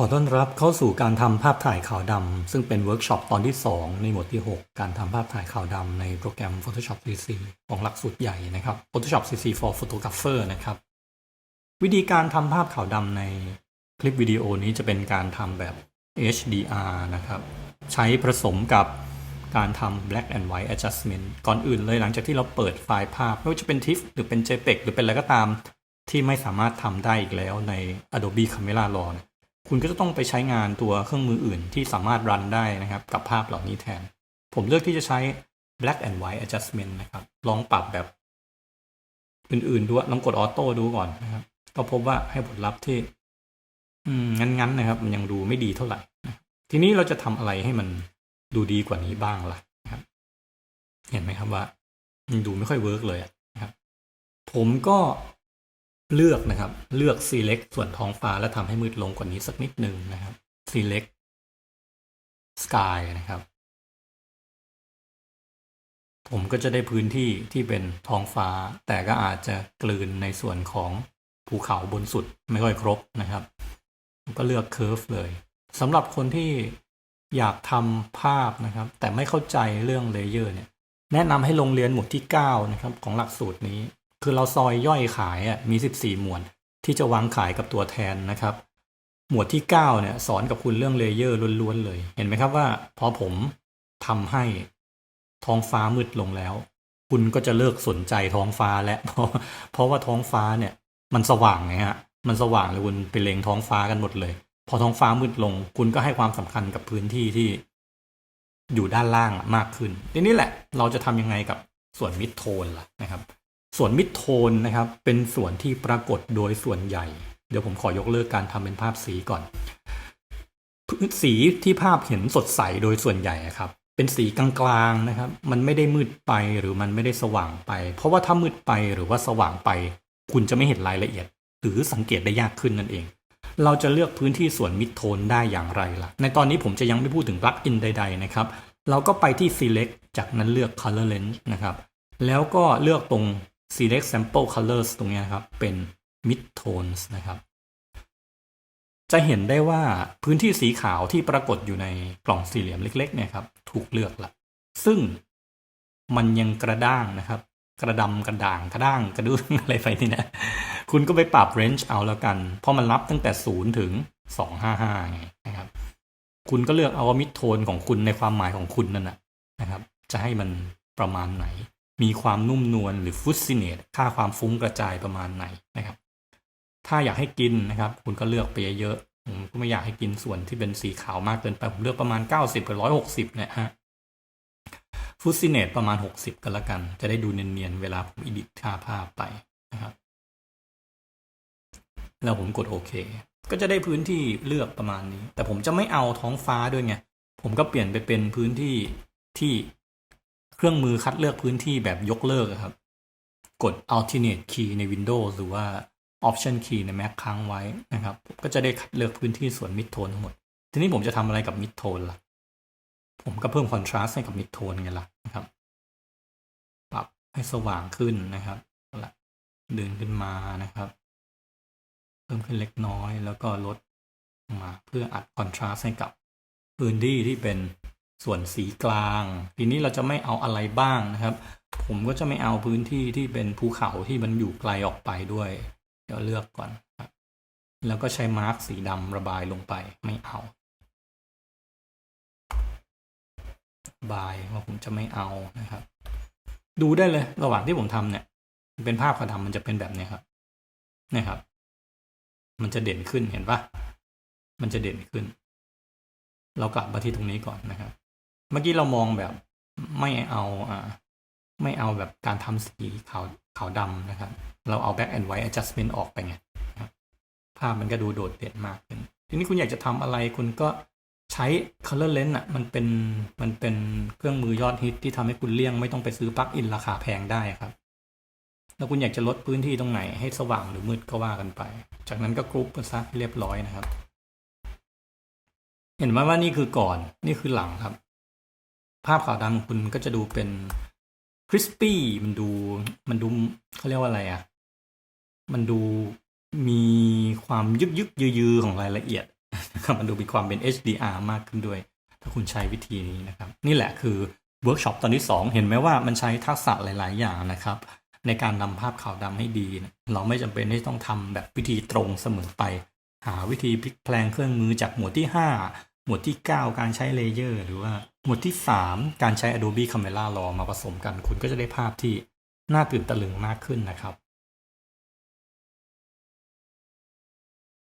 ขอต้อนรับเข้าสู่การทำภาพถ่ายขาวดำซึ่งเป็นเวิร์กช็อปตอนที่ 2 ในหมวดที่ 6 การทำภาพถ่ายขาวดำในโปรแกรม Photoshop CC ของหลักสูตรใหญ่นะครับ Photoshop CC for Photographer นะครับ วิธีการทำภาพขาวดำในคลิปวิดีโอนี้จะเป็นการทำแบบ HDR นะครับ ใช้ผสมกับการทำ black and white adjustment ก่อนอื่นเลยหลังจากที่เราเปิดไฟล์ภาพไม่ว่าจะเป็น TIFF หรือเป็น JPEG หรือเป็นอะไรก็ตามที่ไม่สามารถทำได้อีกแล้วใน Adobe Camera Raw คุณก็จะต้องไปใช้งานตัวเครื่องมืออื่นที่สามารถรันได้นะครับ กับภาพเหล่านี้แทน ผมเลือกที่จะใช้ black and white adjustment นะครับ ลองปรับแบบอื่นๆดูลองกดออโต้ดูก่อนนะครับ ก็พบว่าให้ผลลัพธ์ที่อืมงั้นๆนะครับ มันยังดูไม่ดีเท่าไหร่นะรทีนี้เราจะทำอะไรให้มันดูดีกว่านี้บ้างล่ะนะครับ เห็นไหมครับว่า มันดูไม่ค่อยเวิร์กเลยนะครับ ผมก็ เลือกนะครับ เลือก select ส่วนท้องฟ้าแล้วทำให้มืดลงกว่านี้สักนิดหนึ่งนะครับ select sky นะครับ ผมก็จะได้พื้นที่ที่เป็นท้องฟ้า แต่ก็อาจจะกลืนในส่วนของภูเขาบนสุดไม่ค่อยครบนะครับ ก็เลือก curve เลยสำหรับคนที่อยากทำภาพนะครับ แต่ไม่เข้าใจเรื่องเลเยอร์เนี่ย แนะนำให้ลงเรียนหมวดที่ 9 นะครับ ของหลักสูตรนี้ คือเราซอยย่อยขายอะมี 14 หมวดที่จะวางขายกับตัวแทนนะครับ หมวดที่ 9 เนี่ยสอนกับคุณเรื่องเลเยอร์ล้วนๆเลย เห็นไหมครับว่า พอผมทำให้ท้องฟ้ามืดลงแล้ว คุณก็จะเลิกสนใจท้องฟ้าแล้วเพราะเพราะว่าท้องฟ้าเนี่ย มันสว่างไงฮะมันสว่างเลยคุณไปเลงท้องฟ้ากันหมดเลย พอท้องฟ้ามืดลง คุณก็ให้ความสำคัญกับพื้นที่ที่ อยู่ด้านล่างมากขึ้นทีนี้แหละ เราจะทำยังไงกับส่วนมิดโทนล่ะนะครับ ส่วนมิดโทนนะครับเป็นส่วนที่ปรากฏโดยส่วนใหญ่ เดี๋ยวผมขอยกเลิกการทำเป็นภาพสีก่อน สีที่ภาพเห็นสดใสโดยส่วนใหญ่ครับเป็นสีกลางๆนะครับ มันไม่ได้มืดไปหรือมันไม่ได้สว่างไป เพราะว่าถ้ามืดไปหรือว่าสว่างไป คุณจะไม่เห็นรายละเอียด หรือสังเกตได้ยากขึ้นนั่นเอง เราจะเลือกพื้นที่ส่วนมิดโทนได้อย่างไรล่ะ ในตอนนี้ผมจะยังไม่พูดถึงปลั๊กอินใด ๆ นะครับ เราก็ไปที่ select จากนั้นเลือก color range นะครับแล้วก็เลือกตรง select sample colors ตรงนี้นะครับ เป็น mid tones นะครับ จะเห็นได้ว่าพื้นที่สีขาวที่ปรากฏอยู่ในกล่องสี่เหลี่ยมเล็ก ๆ เนี่ยครับ ถูกเลือกละซึ่งมันยังกระด้างนะครับ กระดำกระด่างกระด้างกระดุ้งอะไรไปนี่นะ คุณก็ไปปรับ range เอาแล้วกัน เพราะมันรับตั้งแต่ศูนย์ถึงสองห้าห้าไงนะครับ คุณก็เลือกเอาว่ามิดโทนของคุณในความหมายของคุณนั่นนะนะครับ จะให้มันประมาณไหน มีความนุ่มนวลหรือฟุตซิเนตค่าความฟุ้งกระจายประมาณไหนนะครับ ถ้าอยากให้กินนะครับ คุณก็เลือกไปเยอะๆผมก็ไม่อยากให้กินส่วนที่เป็นสีขาวมากเกินไป ผมเลือกประมาณ 90หรือ160เนี่ยฮะฟุตซิเนตประมาณ 60ก็แล้วกัน จะได้ดูเนียนๆเวลาผมอิดิทค่าภาพไปนะครับ แล้วผมกดโอเค ก็จะได้พื้นที่เลือกประมาณนี้ แต่ผมจะไม่เอาท้องฟ้าด้วยไงผมก็เปลี่ยนไปเป็นพื้นที่ที่ เครื่องมือคัดเลือกพื้นที่แบบยกเลิกครับ กด alternate key ใน Windows หรือว่า option key ใน Mac ค้างไว้นะครับ ก็จะได้คัดเลือกพื้นที่ส่วน mid tone ทั้งหมด ทีนี้ผมจะทำอะไรกับ mid tone ล่ะ ผมก็เพิ่ม contrast ให้กับ mid tone ไงล่ะนะครับ ปรับให้สว่างขึ้นนะครับเอาละดึงขึ้นมานะครับเพิ่มขึ้นเล็กน้อยแล้วก็ลดลงมาเพื่ออัด contrast ให้กับพื้นที่ที่เป็น ส่วนสีกลาง ทีนี้เราจะไม่เอาอะไรบ้างนะครับ ผมก็จะไม่เอาพื้นที่ที่เป็นภูเขาที่มันอยู่ไกลออกไปด้วย เดี๋ยวเลือกก่อนครับแล้วก็ใช้มาร์กสีดำระบายลงไปไม่เอาบายว่าผมจะไม่เอานะครับ ดูได้เลยระหว่างที่ผมทำเนี่ย เป็นภาพขาวดำมันจะเป็นแบบนี้ครับนี่ครับ มันจะเด่นขึ้นเห็นปะมันจะเด่นขึ้น เรากลับมาที่ตรงนี้ก่อนนะครับ เมื่อกี้เรามองแบบไม่เอาอ่าไม่เอาแบบการทำสีขาวขาวดำนะครับ เราเอา back and white adjustment ออกไปไงภาพมันก็ดูโดดเด่นมากขึ้น ทีนี้คุณอยากจะทำอะไรคุณก็ใช้ color lens อะมันเป็นมันเป็นเครื่องมือยอดฮิตที่ทำให้คุณเลี่ยงไม่ต้องไปซื้อปลั๊กอินราคาแพงได้ครับ แล้วคุณอยากจะลดพื้นที่ตรงไหนให้สว่างหรือมืดก็ว่ากันไป จากนั้นก็กรุ๊ปซะให้เรียบร้อยนะครับ เห็นไหมว่านี่คือก่อนนี่คือหลังครับ ภาพขาวดำของคุณก็จะดูเป็นคริสปี้มันดูมันดูเขาเรียกว่าอะไรอะ มันดูมีความยึกยึกยือๆของรายละเอียดนะครับมันดูมีความเป็น HDR มากขึ้นด้วย ถ้าคุณใช้วิธีนี้นะครับ นี่แหละคือเวิร์กช็อปตอนที่ 2 เห็นไหมว่ามันใช้ทักษะหลาย ๆ อย่างนะครับ ในการนำภาพขาวดำให้ดี เราไม่จำเป็นที่ต้องทำแบบวิธีตรงเสมอไป หาวิธีพลิกแปลงเครื่องมือจากหมวดที่ 5 หมวดที่ 9 การใช้เลเยอร์ หรือว่า หมวดที่ 3 การใช้ Adobe Camera Raw มาผสมกัน คุณก็จะได้ภาพที่น่าตื่นตะลึงมากขึ้นนะครับ